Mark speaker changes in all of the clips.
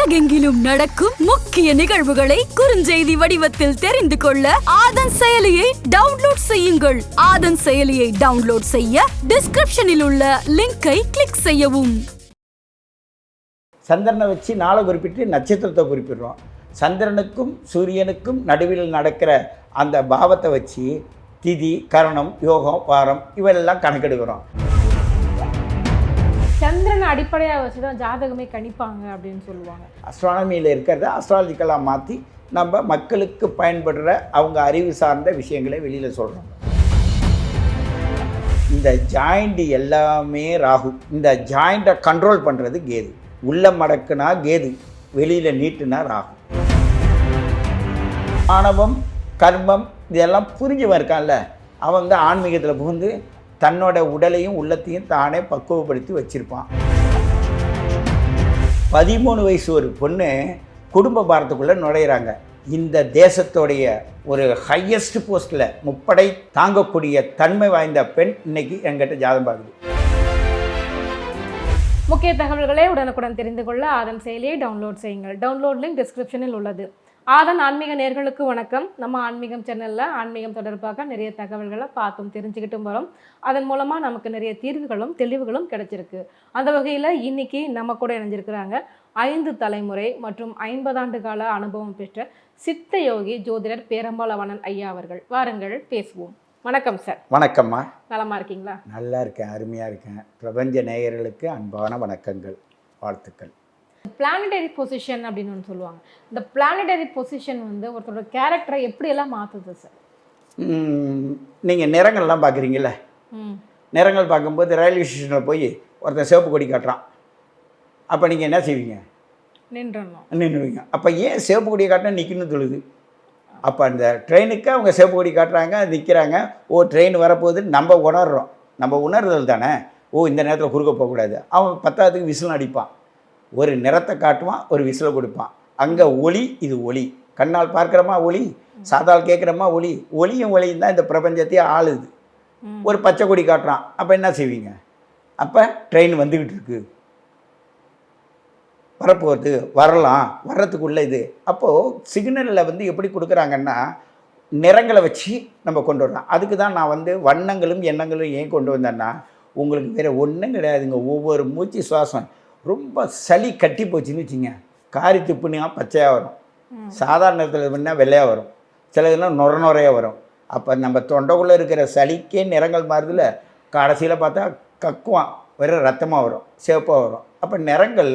Speaker 1: உலகெங்கிலும் நடக்கும் முக்கிய நிகழ்வுகளை குறுஞ்செய்தி வடிவத்தில் தெரிந்து கொள்ள ஆதன் செயலியை டவுன்லோட் செய்யுங்கள். ஆதன் செயலியை டவுன்லோட் செய்ய டிஸ்கிரிப்ஷனில் உள்ள லிங்கை கிளிக் செய்யவும்.
Speaker 2: சந்திரனை வச்சு நாளை குறிப்பிட்டு நட்சத்திரத்தை குறிப்பிடுறோம். சந்திரனுக்கும் சூரியனுக்கும் நடுவில் நடக்கிற அந்த பாவத்தை வச்சு திதி கரணம் யோகம் வாரம் இவெல்லாம் கணக்கெடுக்கிறோம்
Speaker 3: சந்திரனை அடிப்படையாக வச்சு தான் ஜாதகமே கணிப்பாங்க அப்படின்னு சொல்லுவாங்க.
Speaker 2: அஸ்ட்ரானமியில் இருக்கிறத அஸ்ட்ராலஜிக்கலாக மாற்றி நம்ம மக்களுக்கு பயன்படுற அவங்க அறிவு சார்ந்த விஷயங்களை வெளியில் சொல்கிறோம் இந்த ஜாயிண்ட் எல்லாமே ராகு. இந்த ஜாயிண்ட்டை கண்ட்ரோல் பண்ணுறது கேது. உள்ள மடக்குனா கேது வெளியில் நீட்டுனா ராகு. ஆணவம் கர்மம் இதெல்லாம் புரிஞ்சவன் இருக்கான்ல. அவன் வந்து ஆன்மீகத்தில் புகுந்து தன்னோட உடலையும் உள்ளத்தையும் தானே பக்குவப்படுத்தி வச்சிருப்பான். பதிமூணு வயசு ஒரு பொண்ணு குடும்ப பாரத்துக்குள்ளே நுழையிறாங்க. இந்த தேசத்தோடைய ஒரு ஹையஸ்ட் போஸ்ட்டில் முப்படை தாங்கக்கூடிய தன்மை வாய்ந்த பெண் இன்னைக்கு எங்கிட்ட ஜாதம் பார்க்குது.
Speaker 3: முக்கிய தகவல்களை உடனுக்குடன் தெரிந்து கொள்ள ஆதம் செயலியை டவுன்லோட் செய்யுங்கள். டவுன்லோட் லிங்க் டிஸ்கிரிப்ஷனில் உள்ளது. ஆதன் ஆன்மீக நேர்களுக்கு வணக்கம். நம்ம ஆன்மீகம் சேனலில் ஆன்மீகம் தொடர்பாக நிறைய தகவல்களை பார்த்தும் தெரிஞ்சுக்கிட்டும் வரோம். அதன் மூலமாக நமக்கு நிறைய தீர்வுகளும் தெளிவுகளும் கிடைச்சிருக்கு. அந்த வகையில் இன்னைக்கு நம்ம கூட இணைஞ்சிருக்கிறாங்க ஐந்து தலைமுறை மற்றும் ஐம்பதாண்டு கால அனுபவம் பெற்ற சித்த யோகி ஜோதிடர் பேரம்பாலவனன் ஐயா அவர்கள். வாருங்கள் பேசுவோம். வணக்கம் சார்
Speaker 2: வணக்கம்மா.
Speaker 3: நலமா இருக்கீங்களா?
Speaker 2: நல்லா இருக்கேன் அருமையாக இருக்கேன். பிரபஞ்ச நேயர்களுக்கு அன்பான வணக்கங்கள் வாழ்த்துக்கள்.
Speaker 3: பிளானடரி பொசிஷன் அப்படின்னு ஒன்று சொல்லுவாங்க. இந்த பிளானடரி பொசிஷன் வந்து ஒருத்தரோட கேரக்டரை எப்படியெல்லாம் மாற்றுது சார்
Speaker 2: நீங்கள் நிறங்கள்லாம் பார்க்குறீங்கள நிறங்கள் பார்க்கும்போது ரயில்வே ஸ்டேஷனில் போய் ஒருத்தன் சிவப்பு கொடி காட்டுறான். அப்போ நீங்கள் என்ன செய்வீங்க?
Speaker 3: நின்றணும்
Speaker 2: நின்றுவீங்க. அப்போ ஏன் சிவப்பு கொடியை காட்டினா நிற்கணும்னு சொல்லுது? அப்போ அந்த ட்ரெயினுக்கு அவங்க சிவப்பு கொடி காட்டுறாங்க நிற்கிறாங்க ஓ ட்ரெயின் வரப்போகுதுன்னு நம்ம உணர்றோம். நம்ம உணர்தல் தானே? ஓ இந்த நேரத்தில் குறுக்க போகக்கூடாது. அவன் பத்தாவதுக்கு விசில் அடிப்பான். ஒரு நிறத்தை காட்டுவான் ஒரு விசிலை கொடுப்பான். அங்கே ஒளி இது ஒளி. கண்ணால் பார்க்குறோமா ஒளி? சாதால் கேட்குறோமா ஒளி? ஒளியும் ஒளியும் தான் இந்த பிரபஞ்சத்தையே ஆளுது. ஒரு பச்சை கொடி காட்டுறான். அப்போ என்ன செய்வீங்க? அப்போ ட்ரெயின் வந்துக்கிட்டு இருக்கு. வரப்போகுது வரலாம் வர்றதுக்குள்ள இது. அப்போது சிக்னலில் வந்து எப்படி கொடுக்குறாங்கன்னா நிறங்களை வச்சு நம்ம கொண்டு வரலாம். அதுக்கு தான் நான் வந்து வண்ணங்களும் எண்ணங்களும் ஏன் கொண்டு வந்தேன்னா உங்களுக்கு வேறு ஒன்றும் கிடையாதுங்க. ஒவ்வொரு மூச்சு சுவாசம். ரொம்ப சளி கட்டி போச்சுன்னு வச்சுங்க. காரி துப்புனா பச்சையாக வரும். சாதாரண நேரத்தில் பண்ணால் வெள்ளையாக வரும். சிலதுலாம் நொர நுறையாக வரும். அப்போ நம்ம தொண்டைக்குள்ளே இருக்கிற சளிக்கே நிறங்கள் மாறுதுல கடைசியில் பார்த்தா கக்குவான் வெறும் ரத்தமாக வரும் சிவப்பாக வரும். அப்போ நிறங்கள்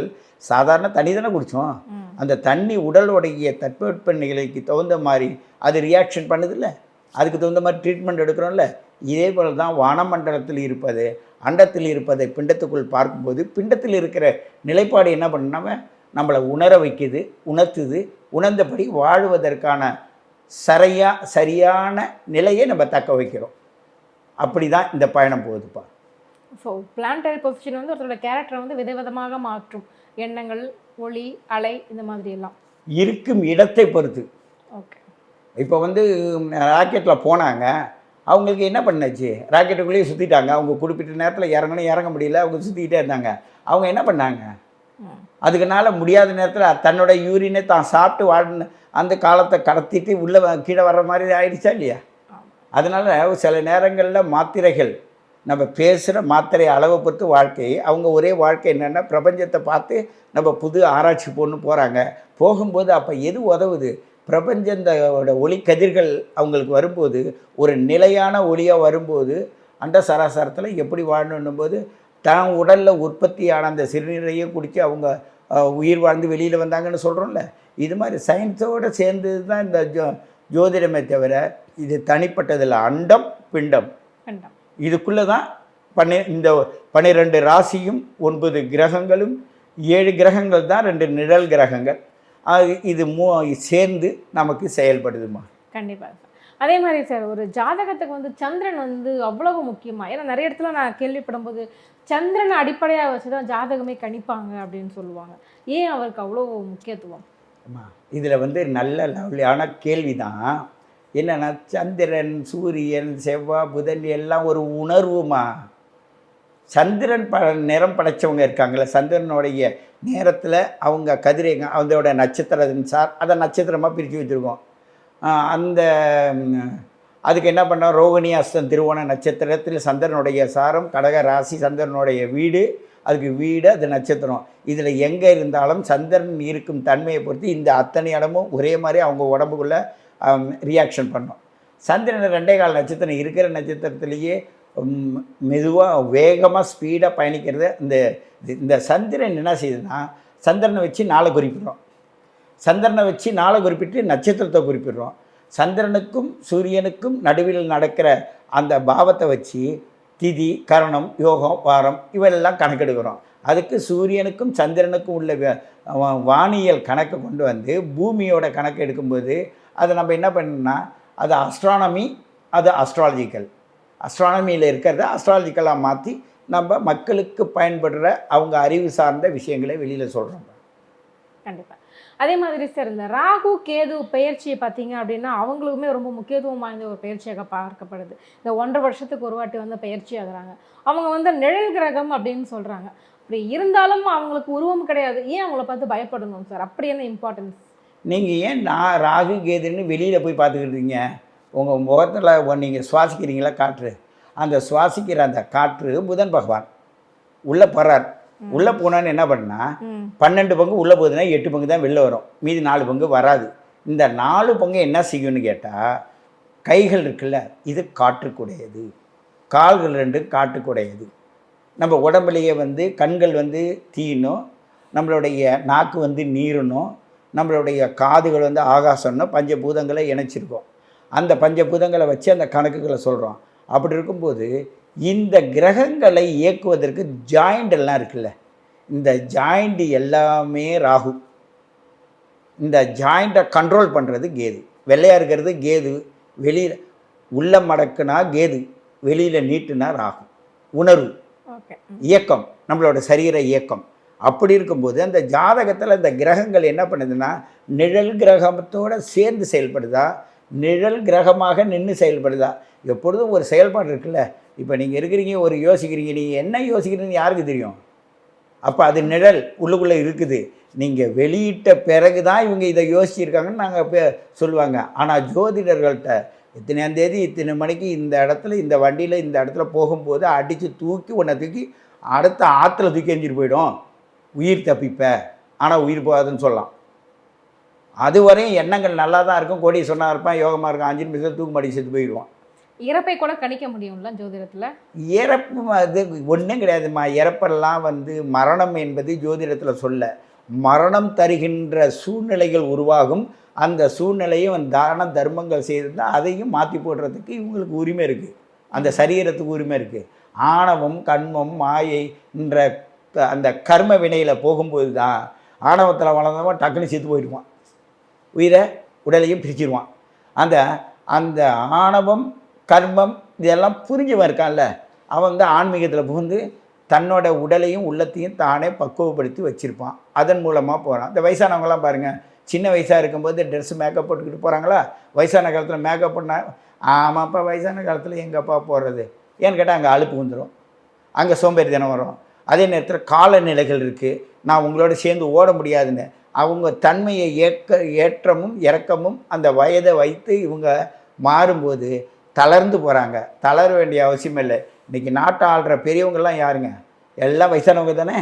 Speaker 2: சாதாரண தண்ணி தானே குடித்தோம். அந்த தண்ணி உடலுடைய தட்பவெட்ப நிலைக்கு தகுந்த மாதிரி அது ரியாக்ஷன் பண்ணுதில்ல. அதுக்கு தகுந்த மாதிரி ட்ரீட்மெண்ட் எடுக்கிறோம்ல. இதே போல் தான் வானமண்டலத்தில் இருப்பது அண்டத்தில் இருப்பதை பிண்டத்துக்குள் பார்க்கும்போது பிண்டத்தில் இருக்கிற நிலைப்பாடு என்ன பண்ணாம நம்மளை உணர வைக்குது உணர்த்துது உணர்ந்தபடி வாழுவதற்கான சரியா சரியான நிலையை நம்ம தக்க வைக்கிறோம். அப்படி தான் இந்த பயணம் போகுதுப்பா.
Speaker 3: ஸோ பிளானடரி பொசிஷன் வந்து ஒருத்தரோட கேரக்டரை வந்து விதவிதமாக மாற்றும். எண்ணங்கள் ஒளி அலை இந்த மாதிரி எல்லாம்.
Speaker 2: இருக்கும் இடத்தை பொறுத்து.
Speaker 3: ஓகே
Speaker 2: இப்போ வந்து ராக்கெட்டில் போனாங்க. அவங்களுக்கு என்ன பண்ணாச்சு? ராக்கெட்டுக்குள்ளேயே சுற்றிட்டாங்க அவங்க குறிப்பிட்ட நேரத்தில் இறங்கணும் இறங்க முடியல. அவங்க சுற்றிக்கிட்டே இருந்தாங்க. அவங்க என்ன பண்ணாங்க? அதுக்குனால முடியாத நேரத்தில் தன்னோட யூரினை தான் சாப்பிட்டு வாழ்ன அந்த காலத்தை கடத்திட்டு உள்ளே கீழே வர்ற மாதிரி ஆயிடுச்சா இல்லையா? அதனால் சில நேரங்களில் மாத்திரைகள் நம்ம பேசுகிற மாத்திரை அளவை பொறுத்து வாழ்க்கை அவங்க ஒரே வாழ்க்கை என்னென்னா பிரபஞ்சத்தை பார்த்து நம்ம புது ஆராய்ச்சி பொண்ணு போகிறாங்க போகும்போது அப்போ எது உதவுது? பிரபஞ்சத்தோட ஒளி கதிர்கள் அவங்களுக்கு வரும்போது ஒரு நிலையான ஒளியாக வரும்போது அண்ட சராசரத்தில் எப்படி வாழணும் போது தான் உடலில் உற்பத்தியான அந்த சிறுநீரையும் குடித்து அவங்க உயிர் வாழ்ந்து வெளியில் வந்தாங்கன்னு சொல்கிறோம்ல இது மாதிரி சயின்ஸோடு சேர்ந்து தான் இந்த ஜோ ஜோதிடமே தவிர இது தனிப்பட்டதில் அண்டம் பிண்டம். இதுக்குள்ளே தான் பன்னி இந்த பன்னிரெண்டு ராசியும் ஒன்பது கிரகங்களும் ஏழு கிரகங்கள் தான் ரெண்டு நிழல் கிரகங்கள். இது மூ சேர்ந்து நமக்கு செயல்படுதுமா?
Speaker 3: கண்டிப்பாக அதே மாதிரி சார் ஒரு ஜாதகத்துக்கு வந்து சந்திரன் வந்து அவ்வளவு முக்கியமா? ஏன்னா நிறைய இடத்துல நான் கேள்விப்படும்போது சந்திரனை அடிப்படையாக வச்சு தான் ஜாதகமே கணிப்பாங்க அப்படின்னு சொல்லுவாங்க. ஏன் அவருக்கு அவ்வளோ முக்கியத்துவம்?
Speaker 2: இதில் வந்து நல்ல லவ்லியான கேள்வி தான் என்னென்னா சந்திரன் சூரியன் செவ்வாய் புதன் எல்லாம் ஒரு உணர்வுமா? சந்திரன் ப நிறம் படைச்சவங்க இருக்காங்களே சந்திரனுடைய நேரத்தில் அவங்க கதிரைங்க அதோட நட்சத்திரம் சார் அதை நட்சத்திரமாக பிரித்து வச்சுருக்கோம். அந்த அதுக்கு என்ன பண்ணோம்? ரோகிணி அஸ்தம் திருவோண நட்சத்திரத்தில் சந்திரனுடைய சாரம் கடக ராசி சந்திரனுடைய வீடு அதுக்கு வீடு அது நட்சத்திரம். இதில் எங்கே இருந்தாலும் சந்திரன் இருக்கும் தன்மையை பொறுத்து இந்த அத்தனை இடமும் ஒரே மாதிரி அவங்க உடம்புக்குள்ளே ரியாக்ஷன் பண்ணும். சந்திரன் ரெண்டே கால் நட்சத்திரம் இருக்கிற நட்சத்திரத்திலேயே மெதுவாக வேகமாக ஸ்பீடாக பயணிக்கிறது. இந்த இந்த சந்திரன் என்ன செய்யுதுன்னா சந்திரனை வச்சு நாளை குறிப்பிடுறோம். சந்திரனை வச்சு நாளை குறிப்பிட்டு நட்சத்திரத்தை குறிப்பிடுறோம். சந்திரனுக்கும் சூரியனுக்கும் நடுவில் நடக்கிற அந்த பாவத்தை வச்சு திதி கரணம் யோகம் வாரம் இவெல்லாம் கணக்கெடுக்கிறோம் அதுக்கு சூரியனுக்கும் சந்திரனுக்கும் உள்ள வ- வானியல் கணக்கை கொண்டு வந்து பூமியோட கணக்கு எடுக்கும்போது அதை நம்ம என்ன பண்ணணும்னா அது அஸ்ட்ரானமி அது அஸ்ட்ராலஜிக்கல் அஸ்ட்ரானமியில் இருக்கிறத அஸ்ட்ராலஜிக்கலாக மாற்றி நம்ம மக்களுக்கு பயன்படுற அவங்க அறிவு சார்ந்த விஷயங்களை வெளியில் சொல்கிறோம்
Speaker 3: கண்டிப்பா. அதே மாதிரி சார் இந்த ராகு கேது பயிற்சியை பார்த்தீங்க அப்படின்னா அவங்களுக்குமே ரொம்ப முக்கியத்துவம் வாய்ந்த ஒரு பயிற்சியாக பார்க்கப்படுது. இந்த ஒன்றரை வருஷத்துக்கு ஒரு வாட்டி வந்து பயிற்சி ஆகுறாங்க அவங்க வந்து நிழல் கிரகம் அப்படின்னு சொல்றாங்க. அப்படி இருந்தாலும் அவங்களுக்கு உருவம் கிடையாது. ஏன் அவங்கள பார்த்து பயப்படணும் சார்? அப்படி என்ன இம்பார்ட்டன்ஸ்
Speaker 2: நீங்கள் ஏன் நான் ராகு கேதுன்னு வெளியில் போய் பார்த்துக்கிட்டீங்க உங்கள் முகத்தில் நீங்கள் சுவாசிக்கிறீங்களா காற்று? அந்த சுவாசிக்கிற அந்த காற்று புதன் பகவான். உள்ளே போகிறார் உள்ளே போனான்னு என்ன பண்ணா
Speaker 3: ம்.
Speaker 2: பன்னெண்டு பங்கு உள்ளே போகுதுன்னா எட்டு பங்கு தான் வெளில வரும். மீதி நாலு பங்கு வராது. இந்த நாலு பங்கு என்ன செய்யும்னு கேட்டால் கைகள் இருக்குல்ல இது காற்றுக்குடையது. கால்கள் ரெண்டு காற்றுக்குடையது நம்ம உடம்புலையே வந்து கண்கள் வந்து தீனும் நம்மளுடைய நாக்கு வந்து நீருனும் நம்மளுடைய காதுகள் வந்து ஆகாசம்னு பஞ்சபூதங்களை இணைச்சிருக்கோம். அந்த பஞ்சபூதங்களை வச்சு அந்த கணக்குகளை சொல்கிறோம் அப்படி இருக்கும்போது இந்த கிரகங்களை இயக்குவதற்கு ஜாயிண்ட் எல்லாம் இருக்குல்ல. இந்த ஜாயிண்ட் எல்லாமே ராகு. இந்த ஜாயிண்ட்டை கண்ட்ரோல் பண்ணுறது கேது. வெள்ளையாக இருக்கிறது கேது. வெளியில் உள்ள மடக்குனா கேது. வெளியில் நீட்டுனா ராகு. உணர்வு. இயக்கம். நம்மளோட சரீர இயக்கம். அப்படி இருக்கும்போது அந்த ஜாதகத்தில் இந்த கிரகங்கள் என்ன பண்ணுதுன்னா நிழல் கிரகத்தோட சேர்ந்து செயல்படுதா? நிழல் கிரகமாக நின்று செயல்படுதா? எப்பொழுதும் ஒரு செயல்பாடு இருக்குல்ல. இப்போ நீங்கள் இருக்கிறீங்க ஒரு யோசிக்கிறீங்க நீங்கள் என்ன யோசிக்கிறீங்கன்னு யாருக்கு தெரியும்? அப்போ அது நிழல் உள்ளுக்குள்ளே இருக்குது. நீங்கள் வெளியிட்ட பிறகு தான் இவங்க இதை யோசிச்சிருக்காங்கன்னு நாங்கள் பே சொல்லுவாங்க. ஆனால் ஜோதிடர்கள்ட்ட இத்தனையாம் தேதி இத்தனை மணிக்கு இந்த இடத்துல இந்த வண்டியில் இந்த இடத்துல போகும்போது அடித்து தூக்கி உன்னை தூக்கி அடுத்த ஆற்றுல தூக்கி எஞ்சிட்டு போயிடும். உயிர் தப்பிப்ப. ஆனால் உயிர் போகாதுன்னு சொல்லலாம். அதுவரையும் எண்ணங்கள் நல்லா தான் இருக்கும். கோடி சொன்னா இருப்பான் யோகமாக இருக்கும் அஞ்சு நிமிஷத்தில் தூக்கு மாடி செத்து போயிடுவான்.
Speaker 3: இறப்பை கூட கணிக்க முடியும்ல ஜோதிடத்துல?
Speaker 2: இறப்பு அது ஒன்றும் கிடையாதும்மா. இறப்பெல்லாம் வந்து மரணம் என்பது ஜோதிடத்தில் சொல்ல மரணம் தருகின்ற சூழ்நிலைகள் உருவாகும். அந்த சூழ்நிலையும் தான தர்மங்கள் செய்திருந்தால் அதையும் மாற்றி போடுறதுக்கு இவங்களுக்கு உரிமை இருக்குது அந்த சரீரத்துக்கு உரிமை இருக்குது ஆணவம் கண்மம் மாயை என்ற அந்த கர்ம வினையில் போகும்போது தான் ஆணவத்தில் வளர்ந்தவன் டக்குன்னு செத்து போயிடுவான். உயிரை உடலையும் பிரிச்சிருவான். அந்த அந்த ஆணவம் கர்மம் இதெல்லாம் புரிஞ்சவன் இருக்கான்ல அவன் வந்து ஆன்மீகத்தில் புகுந்து தன்னோட உடலையும் உள்ளத்தையும் தானே பக்குவப்படுத்தி வச்சுருப்பான். அதன் மூலமாக போகிறான் இந்த வயசானவங்கலாம் பாருங்கள் சின்ன வயசாக இருக்கும்போது ட்ரெஸ் மேக்கப் போட்டுக்கிட்டு போகிறாங்களா வயசான காலத்தில் மேக்கப் பண்ண ஆமாப்பா வயசான காலத்தில் எங்கப்பா போடுறது? ஏன்னு கேட்டால் அங்கே அலுப்பு வந்துடும் அங்கே சோம்பேறி தினம் வரும். அதே நேரத்தில் காலநிலைகள் இருக்குது நான் உங்களோட சேர்ந்து ஓட முடியாதுன்னு. அவங்க தன்மையை ஏற்க ஏற்றமும் இறக்கமும் அந்த வயதை வைத்து இவங்க மாறும்போது தளர்ந்து போகிறாங்க தளர வேண்டிய அவசியம் இல்லை. இன்றைக்கி நாட்டை ஆள்ற பெரியவங்கெல்லாம் யாருங்க? எல்லாம் வயசானவங்க தானே?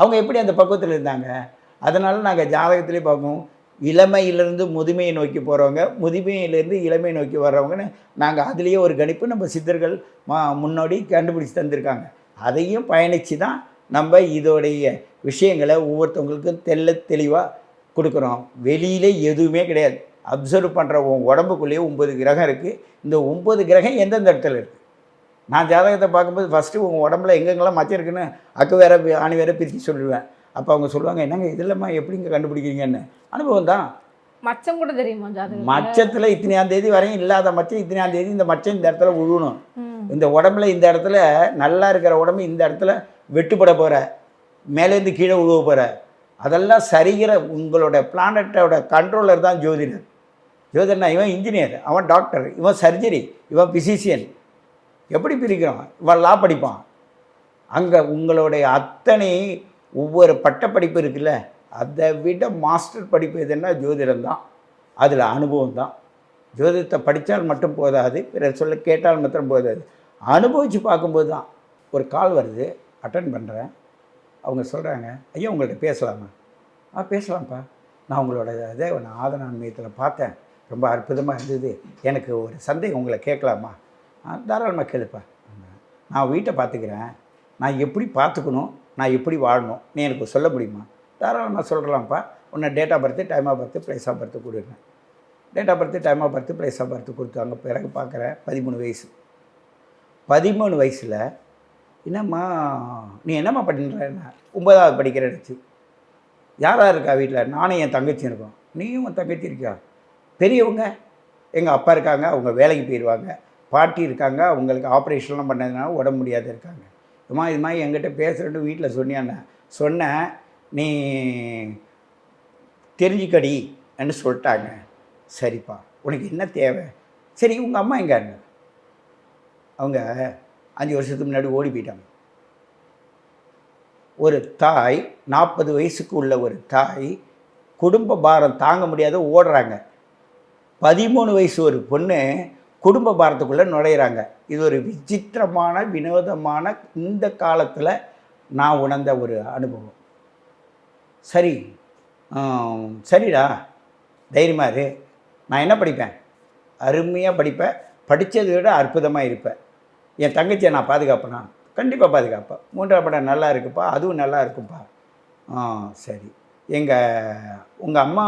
Speaker 2: அவங்க எப்படி அந்த பக்குவத்தில் இருந்தாங்க? அதனால நாங்கள் ஜாதகத்திலே பார்ப்போம் இளமையிலிருந்து முதுமையை நோக்கி போகிறவங்க முதுமையிலிருந்து இளமை நோக்கி வர்றவங்கன்னு நாங்கள் அதுலேயே ஒரு கணிப்பு நம்ம சித்தர்கள் மா முன்னாடி கண்டுபிடிச்சி தந்திருக்காங்க. அதையும் பயணித்து தான் நம்ம இதோடைய விஷயங்களை ஒவ்வொருத்தவங்களுக்கும் தெள்ள தெளிவாக கொடுக்குறோம். வெளியிலே எதுவுமே கிடையாது. அப்சர்வ் பண்ணுற உன் உடம்புக்குள்ளேயே ஒம்பது கிரகம் இருக்குது இந்த ஒம்பது கிரகம் எந்தெந்த இடத்துல இருக்குது நான் ஜாதகத்தை பார்க்கும்போது ஃபஸ்ட்டு உங்கள் உடம்புல எங்கெங்கெல்லாம் மச்சம் இருக்குன்னு அக்கு வேற ஆணி வேற பிரித்து சொல்லிடுவேன் அப்போ அவங்க சொல்லுவாங்க என்னங்க இதெல்லாமா எப்படிங்க கண்டுபிடிக்கிறீங்கன்னு? அனுபவம் தான்.
Speaker 3: மச்சம் கூட தெரியுமா ஜாதகம்
Speaker 2: மச்சத்தில் இத்தனையாம் தேதி வரையும் இல்லாத மச்சம் இத்தனையாம் தேதி இந்த மச்சம் இந்த இடத்துல விழுணும் இந்த உடம்புல இந்த இடத்துல நல்லா இருக்கிற உடம்பு இந்த இடத்துல வெட்டுப்பட போகிற மேலேருந்து கீழே விழுவ போகிற அதெல்லாம் சரிகிற உங்களோட பிளானட்டோட கண்ட்ரோலர் தான் ஜோதிடர். ஜோதிடர்னா இவன் இன்ஜினியர் அவன் டாக்டர் இவன் சர்ஜரி இவன் பிசிசியன் எப்படி பிரிக்கிறோம்? இவன் லா படிப்பான். அங்கே உங்களுடைய அத்தனை ஒவ்வொரு பட்டப்படிப்பு இருக்குல்ல அதை விட மாஸ்டர் படிப்பு எதுன்னா ஜோதிடம் தான். அதில் அனுபவம் தான். ஜோதிடத்தை படித்தால் மட்டும் போதாது பிறர் சொல்ல கேட்டால் மட்டும் போதாது. அனுபவித்து பார்க்கும்போது தான் ஒரு கால் வருது. அட்டன் பண்ணுறேன் அவங்க சொல்கிறாங்க ஐயா உங்கள்கிட்ட பேசலாமா? ஆ பேசலாம்ப்பா. நான் உங்களோட இதை நான் ஆதனான்மயத்தில் பார்த்தேன். ரொம்ப அற்புதமாக இருந்தது. எனக்கு ஒரு சந்தேகம் உங்களை கேட்கலாமா? ஆ தாராளமாக கேளுப்பா. நான் வீட்டை பார்த்துக்கிறேன். நான் எப்படி பார்த்துக்கணும்? நான் எப்படி வாழணும்? நீ எனக்கு சொல்ல முடியுமா? தாராளமாக சொல்கிறலாம்ப்பா உன்னை date of birth time of birth place of birth கொடுங்க date of birth time of birth place of birth கொடுத்தாங்க பிறகு பார்க்குறேன். பதிமூணு வயசு. பதிமூணு வயசில் என்னம்மா நீ என்னம்மா பண்ணுறேன்னா ஒன்பதாவது படிக்கிற இடத்து. யாராக இருக்கா வீட்டில் நானும் என் தங்கச்சி இருக்கோம். நீயும் உன் தங்கச்சி இருக்கியா? பெரியவங்க எங்கள் அப்பா இருக்காங்க அவங்க வேலைக்கு போயிடுவாங்க பாட்டி இருக்காங்க அவங்களுக்கு ஆப்ரேஷன்லாம் பண்ணதுனால உடம்பு முடியாத இருக்காங்க. அம்மா இது மாதிரி என்கிட்ட பேசுகிறேன்னு வீட்டில் சொன்னியாண்ணே? சொன்னேன் நீ தெரிஞ்சுக்கடி என்று சொல்லிட்டாங்க. சரிப்பா உனக்கு என்ன தேவை? சரி உங்கள் அம்மா எங்கே அவங்க அஞ்சு வருஷத்துக்கு முன்னாடி ஓடி போயிட்டாங்க. ஒரு தாய் நாற்பது வயசுக்கு உள்ள ஒரு தாய் குடும்ப பாரம் தாங்க முடியாத ஓடுறாங்க. பதிமூணு வயசு ஒரு பொண்ணு குடும்ப பாரத்துக்குள்ளே நுழையிறாங்க. இது ஒரு விசித்திரமான வினோதமான இந்த காலத்தில் நான் உணர்ந்த ஒரு அனுபவம். சரி சரிடா தைரியமாக இரு. நான் என்ன படிப்பேன்? அருமையாக படிப்பேன். படித்ததை விட அற்புதமாக இருப்பேன். என் தங்கச்சியை நான் பாதுகாப்பேனா? கண்டிப்பாக பாதுகாப்பேன். மூன்றாம் படம் நல்லா இருக்குப்பா அதுவும் நல்லா இருக்குப்பா ஆ சரி. எங்கள் உங்கள் அம்மா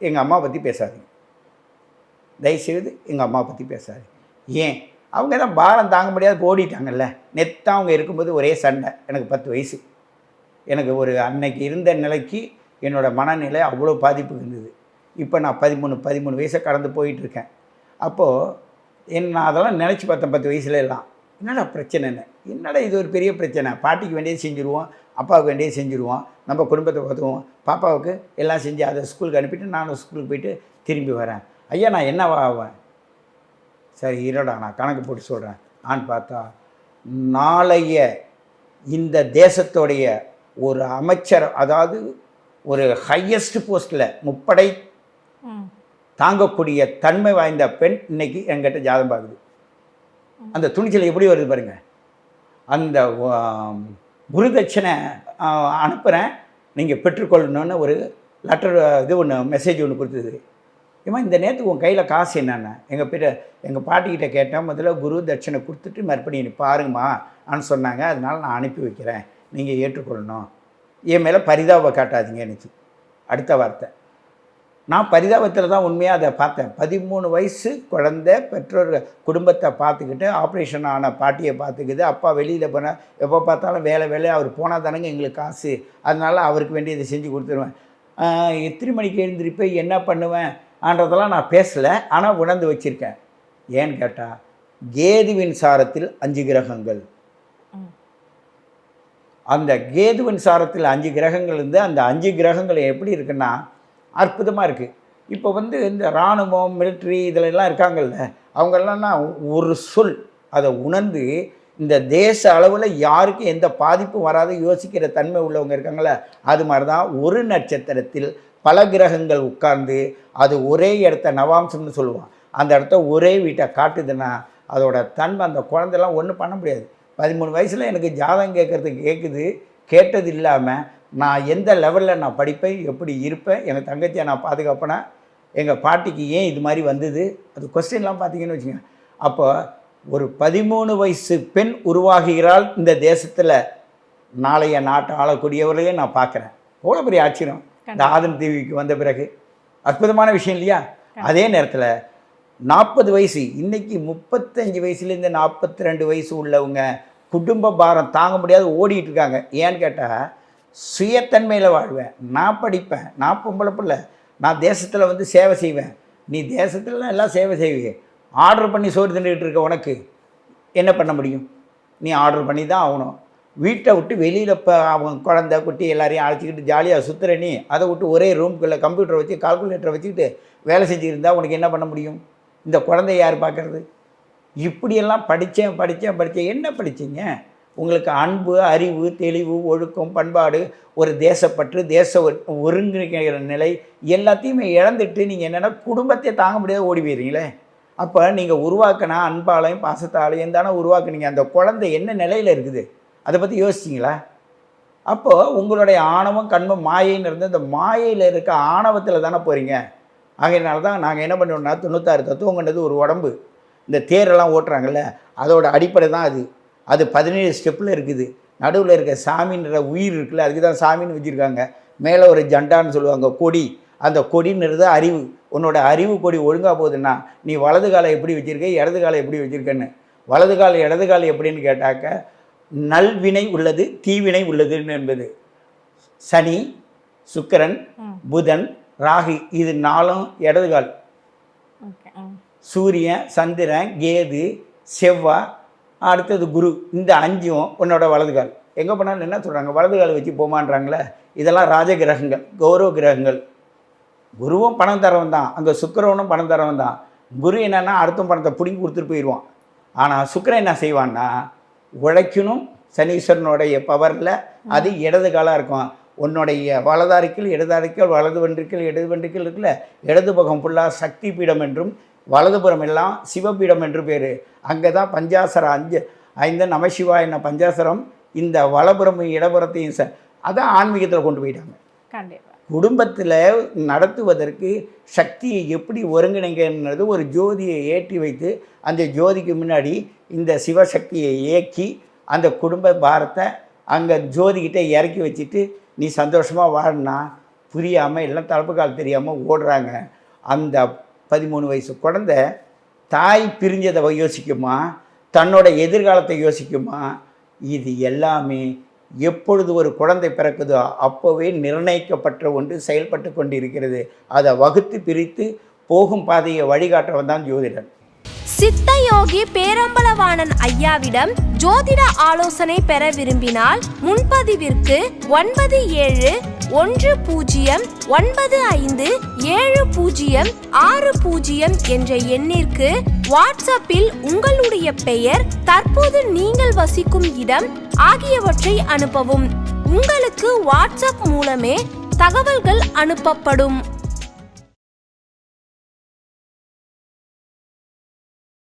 Speaker 2: எங்கள் அம்மா பற்றி பேசாதீங்க. தயவுசெய்து எங்கள் அம்மா பற்றி பேசாதீங்க. ஏன்? அவங்க தான் பாரம் தாங்க முடியாது ஓடிட்டாங்கல்ல. நெத்தான் அவங்க இருக்கும்போது ஒரே சண்டை. எனக்கு பத்து வயசு. எனக்கு ஒரு அன்னைக்கு இருந்த நிலைக்கு என்னோடய மனநிலை அவ்வளோ பாதிப்பு இருந்தது. இப்போ நான் பதிமூணு பதிமூணு வயசை கடந்து போயிட்டுருக்கேன் அப்போது என் நான் அதெல்லாம் நினச்சி பார்த்தேன் பத்து வயசுல எல்லாம் என்னடா பிரச்சனைன்னு? என்னடா இது ஒரு பெரிய பிரச்சனை? பாட்டிக்கு வேண்டியது செஞ்சுருவோம் அப்பாவுக்கு வேண்டியது செஞ்சுருவோம் நம்ம குடும்பத்தை பார்த்துக்குவோம். பாப்பாவுக்கு எல்லாம் செஞ்சு அதை ஸ்கூலுக்கு அனுப்பிட்டு நானும் ஸ்கூலுக்கு போயிட்டு திரும்பி வரேன். ஐயா நான் என்னவா ஆவேன்? சரி இருடா நான் கணக்கு போட்டு சொல்கிறேன் நான் பார்த்தா நாளைய இந்த தேசத்துடைய ஒரு அமைச்சர் அதாவது ஒரு ஹையஸ்ட் போஸ்ட்டில் முப்படை தாங்கக்கூடிய தன்மை வாய்ந்த பெண் இன்னைக்கு என்கிட்ட ஜாதகம் பார்க்குது. அந்த துணிச்சல் எப்படி வருது பாருங்க. அந்த குருதட்சணை அனுப்புகிறேன் நீங்கள் பெற்றுக்கொள்ளணும்னு ஒரு லெட்டர் இது ஒன்று மெசேஜ் ஒன்று கொடுத்தது. ஏமா இந்த நேரத்துக்கு உன் கையில் காசு என்னென்ன? எங்கள் பேர் எங்கள் பாட்டிக்கிட்ட கேட்டேன் முதல்ல குரு தட்சணை கொடுத்துட்டு மறுபடியும் நீ பாருங்கம்மா ஆன்னு சொன்னாங்க. அதனால் நான் அனுப்பி வைக்கிறேன். நீங்கள் ஏற்றுக்கொள்ளணும். என் மேலே பரிதாபம் காட்டாதீங்க எனக்கு அடுத்த வார்த்தை. நான் பரிதாபத்தில் தான் உண்மையாக அதை பார்த்தேன். பதிமூணு வயசு குழந்தை பெற்றோர் குடும்பத்தை பார்த்துக்கிட்டு ஆப்ரேஷன் ஆன பாட்டியை பார்த்துக்கிது அப்பா வெளியில் போனால் எப்போ பார்த்தாலும் வேலை வேலை அவர் போனால் தானங்க எங்களுக்கு காசு. அதனால் அவருக்கு வேண்டியதை செஞ்சு கொடுத்துருவேன். எத்தனை மணிக்கு எழுந்திருப்பேன் என்ன பண்ணுவேன் ஆன்றதெல்லாம் நான் பேசலை ஆனால் உணர்ந்து வச்சுருக்கேன். ஏன்னு கேட்டால் கேதுவின் சாரத்தில் அஞ்சு கிரகங்கள். அந்த கேதுவின் சாரத்தில் அஞ்சு கிரகங்கள் இருந்து அந்த அஞ்சு கிரகங்கள் எப்படி இருக்குன்னா அற்புதமாக இருக்குது இப்போ வந்து இந்த இராணுவம் மிலிட்ரி இதிலெல்லாம் இருக்காங்கல்ல அவங்கெல்லாம்னா ஒரு சொல். அதை உணர்ந்து இந்த தேச அளவில் யாருக்கும் எந்த பாதிப்பும் வராத யோசிக்கிற தன்மை உள்ளவங்க இருக்காங்களே அது மாதிரி தான் ஒரு நட்சத்திரத்தில் பல கிரகங்கள் உட்கார்ந்து அது ஒரே இடத்த நவாம்சம்னு சொல்லுவான் அந்த இடத்த ஒரே வீட்டை காட்டுதுன்னா அதோட தன்மை அந்த குழந்தைலாம் ஒன்றும் பண்ண முடியாது. பதிமூணு வயசில் எனக்கு ஜாதகம் கேட்குறதுக்கு கேட்குது கேட்டது இல்லாமல் நான் எந்த லெவலில் நான் படிப்பேன் எப்படி இருப்பேன் எங்கள் தங்கச்சியை நான் பாதுகாப்பேனா எங்கள் பாட்டிக்கு ஏன் இது மாதிரி வந்தது? அது கொஸ்டின்லாம் பார்த்தீங்கன்னு வச்சுங்க அப்போ ஒரு பதிமூணு வயசு பெண் உருவாகுகிறாள் இந்த தேசத்தில் நாளைய நாட்டை ஆளக்கூடியவர்களையும் நான் பார்க்குறேன். எவ்வளோ பெரிய ஆச்சரியம். இந்த ஆதன் டிவிக்கு வந்த பிறகு. அற்புதமான விஷயம் இல்லையா? அதே நேரத்தில் நாற்பது வயசு இன்னைக்கு முப்பத்தஞ்சு வயசுலேருந்து நாற்பத்தி ரெண்டு வயசு உள்ளவங்க குடும்ப பாரம் தாங்க முடியாது ஓடிட்டு இருக்காங்க. ஏன்னு கேட்டால் சுயத்தன்மையில் வாழ்வேன். நான் படிப்பேன். நான் பொம்பளை பிள்ளை. நான் தேசத்தில் வந்து சேவை செய்வேன். நீ தேசத்துலலாம் எல்லாம் சேவை செய்வீங்க ஆர்டர் பண்ணி சோறு தின்னுக்கிட்டு இருக்க உனக்கு என்ன பண்ண முடியும்? நீ ஆர்டர் பண்ணி தான் ஆகணும். வீட்டை விட்டு வெளியில் இப்போ அவங்க குழந்த குட்டி எல்லாரையும் அழைச்சிக்கிட்டு ஜாலியாக சுற்றுற நீ அதை விட்டு ஒரே ரூம்குள்ளே கம்ப்யூட்டரை வச்சு கால்குலேட்டரை வச்சுக்கிட்டு வேலை செஞ்சுருந்தா உனக்கு என்ன பண்ண முடியும்? இந்த குழந்தைய யார் பார்க்கறது? இப்படியெல்லாம் படித்தேன் படித்தேன் படித்தேன் என்ன படித்தீங்க உங்களுக்கு அன்பு அறிவு தெளிவு ஒழுக்கம் பண்பாடு ஒரு தேசப்பற்று தேச ஒரு- ஒருங்கிணைக்கிற நிலை எல்லாத்தையுமே இழந்துட்டு நீங்கள் என்னென்னா குடும்பத்தை தாங்க முடியாத ஓடி போயிடுறீங்களே அப்போ நீங்கள் உருவாக்கினா அன்பாலையும் பாசத்தாலையும் தானே உருவாக்குனீங்க அந்த குழந்தை என்ன நிலையில் இருக்குது? அதை பற்றி யோசிச்சிங்களா? அப்போது உங்களுடைய ஆணவம் கண்மம் மாயைன்னு இருந்து இந்த மாயையில் இருக்க ஆணவத்தில் தானே போகிறீங்க ஆகையினால தான் நாங்கள் என்ன பண்ணுவோம்னா தொண்ணூத்தாறு தத்துவங்கன்றது ஒரு உடம்பு. இந்த தேரெல்லாம் ஓட்டுறாங்கல்ல அதோட அடிப்படை தான் அது. அது பதினேழு ஸ்டெப்பில் இருக்குது. நடுவில் இருக்க சாமின்ற உயிர் இருக்குல்ல அதுக்கு தான் சாமின்னு வச்சுருக்காங்க. மேலே ஒரு ஜண்டான்னு சொல்லுவாங்க கொடி. அந்த கொடின்றது அறிவு. உன்னோட அறிவு கொடி ஒழுங்காக போகுதுன்னா நீ வலது காலை எப்படி வச்சுருக்க இடது காலை எப்படி வச்சுருக்கன்னு. வலது கால் இடது கால் எப்படின்னு கேட்டாக்க நல்வினை உள்ளது தீவினை உள்ளதுன்னு என்பது. சனி சுக்கிரன். புதன் ராகு இது நாலும் இடது கால். சூரியன் சந்திரன் கேது செவ்வாய் அடுத்தது குரு. இந்த அஞ்சும் உன்னோட வலது கால். எங்கே போனாலும் என்ன சொல்கிறாங்க வலது கால் வச்சு போமான்றாங்களே? இதெல்லாம் ராஜ கிரகங்கள் கௌரவ கிரகங்கள். குருவும் பணம் தரவன் தான். அங்கே சுக்கரவனும் பணம் தரவன் தான். குரு என்னென்னா அடுத்தும் பணத்தை பிடிங்கி கொடுத்துட்டு போயிடுவான். ஆனால் சுக்கரன் என்ன செய்வான்னா உழைக்கணும் சனீஸ்வரனுடைய பவரில் அது இடது காலாக இருக்கும். உன்னுடைய வலதாரிக்கல் இடதாரிக்கல் வலது வென்றிக்கல் இடது வென்றிக்கல் இருக்குல்ல? இடது பக்கம் ஃபுல்லாக சக்தி பீடம் என்றும் வலதுபுறம் எல்லாம் சிவபீடம் என்று பேர். அங்கே தான் பஞ்சாசரம் அஞ்சு ஐந்து நமசிவா என்ன பஞ்சாசரம் இந்த வலபுறமும் இடபுறத்தையும் ச அதான் ஆன்மீகத்தில் கொண்டு போயிட்டாங்க.
Speaker 3: கண்டிப்பா.
Speaker 2: குடும்பத்தில் நடத்துவதற்கு சக்தியை எப்படி ஒருங்கிணைங்கிறது ஒரு ஜோதியை ஏற்றி வைத்து அந்த ஜோதிக்கு முன்னாடி இந்த சிவசக்தியை இயக்கி அந்த குடும்ப பாரத்தை அங்கே ஜோதிக்கிட்ட இறக்கி வச்சுட்டு நீ சந்தோஷமாக வாழனா புரியாமல் எல்லாம் தலப்பு கால் தெரியாமல் ஓடுறாங்க. அந்த பதிமூணு வயசு குழந்தை தாய் பிரிஞ்சதை யோசிக்குமா? தன்னோட எதிர்காலத்தை யோசிக்குமா? இது எல்லாமே எப்பொழுது ஒரு குழந்தை பிறக்குதோ அப்போவே நிர்ணயிக்கப்பட்ட ஒன்று செயல்பட்டு கொண்டிருக்கிறது. அதை வகுத்து பிரித்து போகும் பாதையை வழிகாட்டுறவன் தான் ஜோதிடன்.
Speaker 4: சித்த யோகி பேரம்பலவாணன் ஐயாவிடம் ஜோதிட ஆலோசனை பெற விரும்பினால் முன்பதிவிற்கு ஒன்பது ஏழு ஒன்று பூஜ்ஜியம் ஒன்பது ஐந்து ஏழு பூஜ்ஜியம் ஆறு பூஜ்ஜியம் என்ற எண்ணிற்கு வாட்ஸ்அப்பில் உங்களுடைய பெயர் தற்போது நீங்கள் வசிக்கும் இடம் ஆகியவற்றை அனுப்பவும். உங்களுக்கு வாட்ஸ்அப் மூலமே தகவல்கள் அனுப்பப்படும்.